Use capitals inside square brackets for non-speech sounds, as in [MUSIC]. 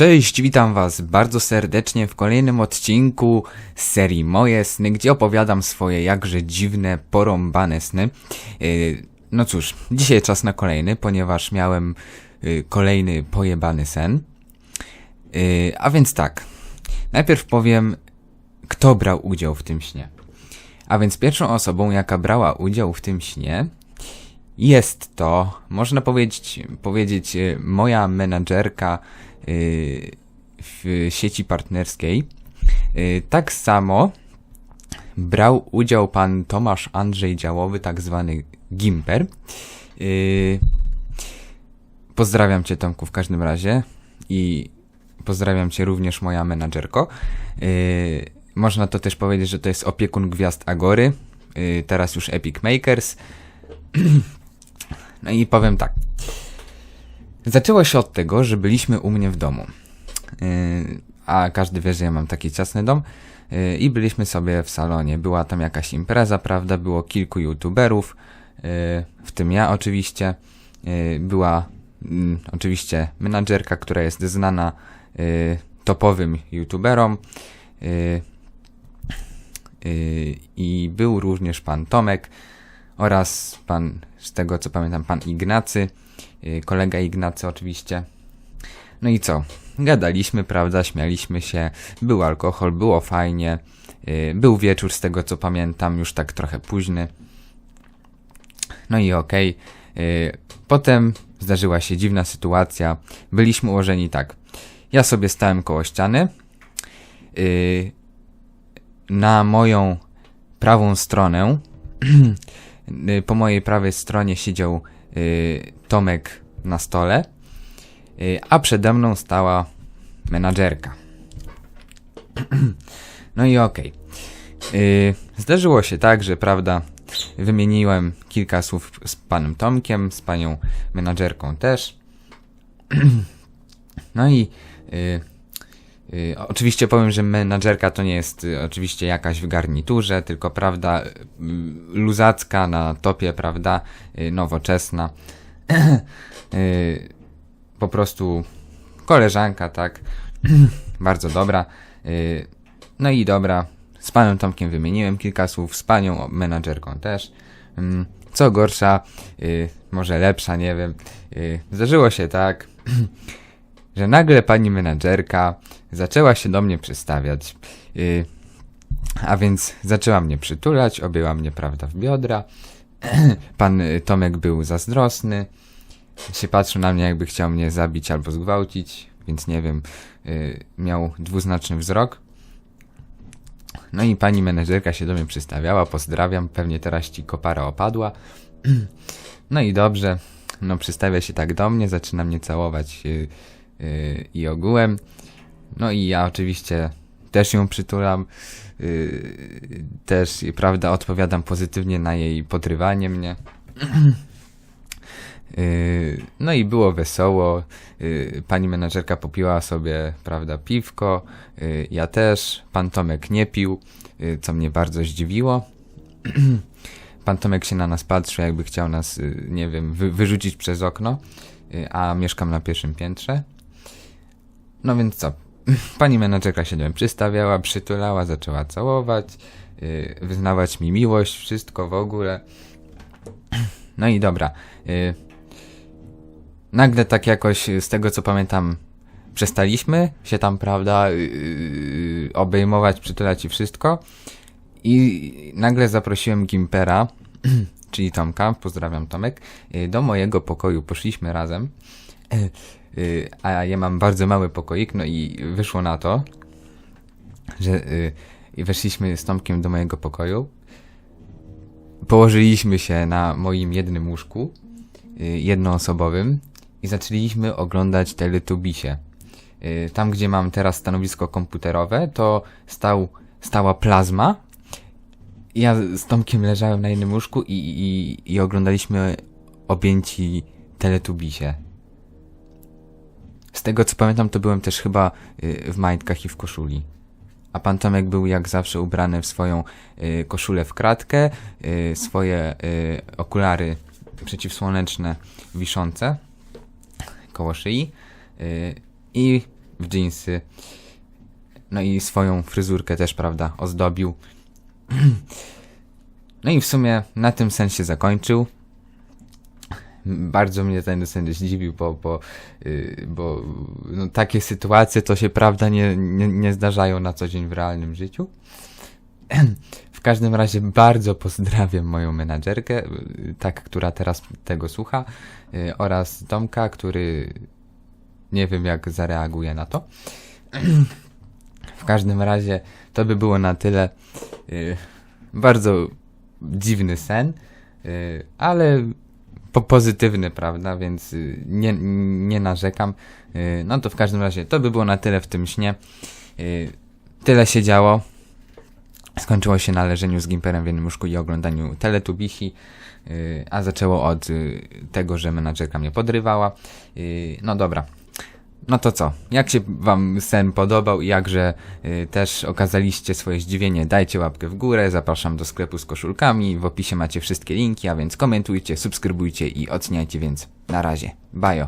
Cześć, witam was bardzo serdecznie w kolejnym odcinku z serii Moje sny, gdzie opowiadam swoje jakże dziwne, porąbane sny. Yy, No cóż, dzisiaj czas na kolejny, ponieważ miałem yy, kolejny pojebany sen. Yy, A więc tak, najpierw powiem, kto brał udział w tym śnie. A więc pierwszą osobą, jaka brała udział w tym śnie, jest to, można powiedzieć, powiedzieć moja menadżerka w sieci partnerskiej. Y, Tak samo brał udział pan Tomasz Andrzej Działowy, tak zwany Gimper. Y, Pozdrawiam cię Tomku w każdym razie i pozdrawiam cię również moja menadżerko. Y, Można to też powiedzieć, że to jest opiekun gwiazd Agory, y, teraz już Epic Makers. [CLEARS THROAT] No i powiem tak. Zaczęło się od tego, że byliśmy u mnie w domu. Yy, a każdy wie, że ja mam taki ciasny dom. Yy, I byliśmy sobie w salonie. Była tam jakaś impreza, prawda? Było kilku youtuberów, yy, w tym ja oczywiście. Była mm, oczywiście menadżerka, która jest znana topowym youtuberom. I był również pan Tomek oraz pan, z tego co pamiętam, pan Ignacy, yy, kolega Ignacy oczywiście. No i co? Gadaliśmy, prawda, śmialiśmy się, był alkohol, było fajnie, yy, był wieczór, z tego co pamiętam, już tak trochę późny. No i okej. Yy, Potem zdarzyła się dziwna sytuacja. Byliśmy ułożeni tak. Ja sobie stałem koło ściany. Yy, na moją prawą stronę, [CLEARS THROAT] y, po mojej prawej stronie siedział y, Tomek na stole, y, a przede mną stała menadżerka. [CLEARS THROAT] No i okej. Y, Zdarzyło się tak, że prawda, wymieniłem kilka słów z panem Tomkiem, z panią menadżerką też. [CLEARS THROAT] No i y, y, oczywiście powiem, że menadżerka to nie jest y, oczywiście jakaś w garniturze, tylko prawda, y, luzacka na topie, prawda, y, nowoczesna. [CLEARS THROAT] y, po prostu koleżanka, tak, [CLEARS THROAT] bardzo dobra. Y, no i dobra, z panem Tomkiem wymieniłem kilka słów, z panią menadżerką też. Mm, Co gorsza, y, może lepsza, nie wiem. y, Zdarzyło się tak, [CLEARS THROAT] że nagle pani menadżerka zaczęła się do mnie przystawiać. y, A więc zaczęła mnie przytulać, objęła mnie, prawda, w biodra. [CLEARS THROAT] Pan y, Tomek był zazdrosny. Się patrzył na mnie, jakby chciał mnie zabić albo zgwałcić, więc nie wiem, y, miał dwuznaczny wzrok. No i pani menedżerka się do mnie przystawiała, pozdrawiam, pewnie teraz ci kopara opadła. [CLEARS THROAT] No i dobrze, no przystawia się tak do mnie, zaczyna mnie całować yy, i ogółem. No i ja oczywiście też ją przytulam, yy, też, prawda, odpowiadam pozytywnie na jej podrywanie mnie. Yy, No i było wesoło. Yy, Pani menadżerka popiła sobie, prawda, piwko. Yy, Ja też. Pan Tomek nie pił, co mnie bardzo zdziwiło. [CLEARS THROAT] Pan Tomek się na nas patrzył, jakby chciał nas, nie wiem, wy wyrzucić przez okno, a mieszkam na pierwszym piętrze. No więc co? [LAUGHS] Pani menadżerka się mnie przystawiała, przytulała, zaczęła całować, yy, wyznawać mi miłość, wszystko w ogóle. [CLEARS THROAT] No i dobra. Yy, nagle tak jakoś, z tego co pamiętam, przestaliśmy się tam, prawda, yy, obejmować, przytulać i wszystko. I nagle zaprosiłem Gimpera, [CLEARS THROAT] czyli Tomka, pozdrawiam Tomek, do mojego pokoju. Poszliśmy razem. Yy, a ja mam bardzo mały pokoik, no i wyszło na to, że i weszliśmy z Tomkiem do mojego pokoju. Położyliśmy się na moim jednym łóżku, y, jednoosobowym i zaczęliśmy oglądać Teletubisie. Y, Tam, gdzie mam teraz stanowisko komputerowe, to stał, stała plazma. Ja z Tomkiem leżałem na jednym łóżku i, i, i oglądaliśmy objęci Teletubisie. Z tego co pamiętam, to byłem też chyba y, w majtkach i w koszuli. A pan Tomek był jak zawsze ubrany w swoją y, koszulę w kratkę, y, swoje okulary przeciwsłoneczne wiszące koło szyi i w dżinsy. No i swoją fryzurkę też, prawda, ozdobił. [CLEARS THROAT] No i w sumie na tym sen się zakończył. Bardzo mnie ten sen zdziwił, bo, bo, yy, bo no, takie sytuacje to się prawda nie, nie, nie zdarzają na co dzień w realnym życiu. [CLEARS THROAT] W każdym razie bardzo pozdrawiam moją menadżerkę, yy, tak, która teraz tego słucha, yy, oraz Tomka, który nie wiem jak zareaguje na to. [CLEARS THROAT] W każdym razie to by było na tyle. Bardzo dziwny sen, ale po pozytywny, prawda? Więc yy, nie, nie narzekam. Yy, no to w każdym razie to by było na tyle w tym śnie. Yy, Tyle się działo. Skończyło się na leżeniu z Gimperem w jednym łóżku i oglądaniu Teletubisi, yy, a zaczęło od tego, że menadżerka mnie podrywała. No dobra. No to co? Jak się wam sen podobał i jakże y, też okazaliście swoje zdziwienie, dajcie łapkę w górę, zapraszam do sklepu z koszulkami, w opisie macie wszystkie linki, a więc komentujcie, subskrybujcie i oceniajcie, więc na razie. Bajo.